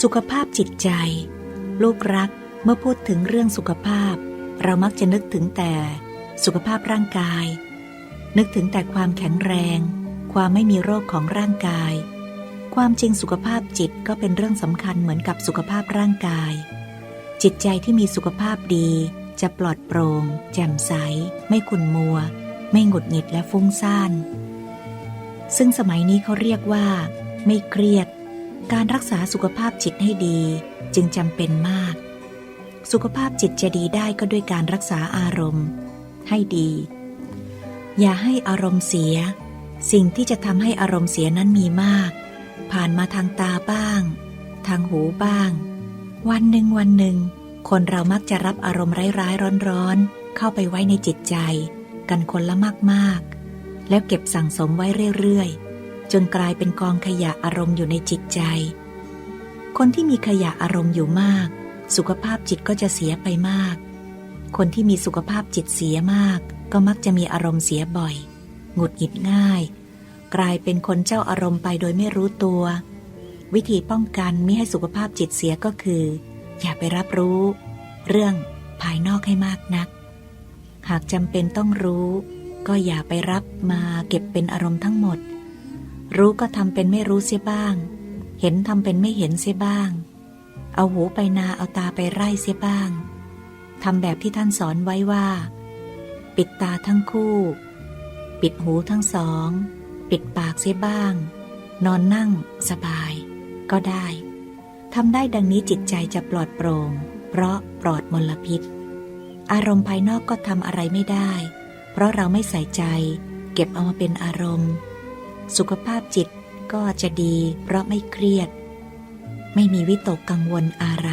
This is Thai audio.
สุขภาพจิตใจ ลูกรักเมื่อพูดถึงเรื่องสุขภาพ เรามักจะนึกถึงแต่สุขภาพร่างกาย นึกถึงแต่ความแข็งแรง ความไม่มีโรคของร่างกาย ความจริงสุขภาพจิตก็เป็นเรื่องสำคัญเหมือนกับสุขภาพร่างกาย จิตใจที่มีสุขภาพดี จะปลอดโปร่งแจ่มใส ไม่ขุ่นมัว ไม่หงุดหงิดและฟุ้งซ่านซึ่งสมัยนี้เขาเรียกว่า ไม่เครียด การรักษาสุขภาพจิตให้ดีจึงจำเป็นมาก สุขภาพจิตจะดีได้ก็ด้วยการรักษาอารมณ์ ให้ดี อย่าให้อารมณ์เสีย สิ่งที่จะทำให้อารมณ์เสียนั้นมีมาก ผ่านมาทางตาบ้าง ทางหูบ้าง วันหนึ่งวันหนึ่ง คนเรามักจะรับอารมณ์ร้ายๆร้อนๆ เข้าไปไว้ในจิตใจ กันคนละมากๆ แล้วเก็บสั่งสมไว้เรื่อยๆ จนกลายเป็นกองขยะอารมณ์อยู่ในจิตใจ คนที่มีขยะอารมณ์อยู่มาก สุขภาพจิตก็จะเสียไปมาก คนที่มีสุขภาพจิตเสียมาก ก็มักจะมีอารมณ์เสียบ่อย หงุดหงิดง่าย กลายเป็นคนเจ้าอารมณ์ไปโดยไม่รู้ตัว วิธีป้องกันไม่ให้สุขภาพจิตเสียก็คือ อย่าไปรับรู้ เรื่องภายนอกให้มากนัก หากจำเป็นต้องรู้ ก็อย่าไปรับมาเก็บเป็นอารมณ์ทั้งหมด รู้ก็ทำเป็นไม่รู้เสียบ้าง เห็นทำเป็นไม่เห็นเสียบ้าง เอาหูไปนาเอาตาไปไร่เสียบ้างทำแบบที่ท่านสอนไว้ว่า ปิดตาทั้งคู่ ปิดหูทั้งสอง ปิดปากเสียบ้าง นอนนั่งสบาย ก็ได้ทำได้ดังนี้จิตใจจะปลอดโปร่ง เพราะปลอดมลพิษ อารมณ์ภายนอกก็ทำอะไรไม่ได้ เพราะเราไม่ใส่ใจ เก็บเอามาเป็นอารมณ์ สุขภาพจิตก็จะดีเพราะไม่เครียด ไม่มีวิตกกังวลอะไร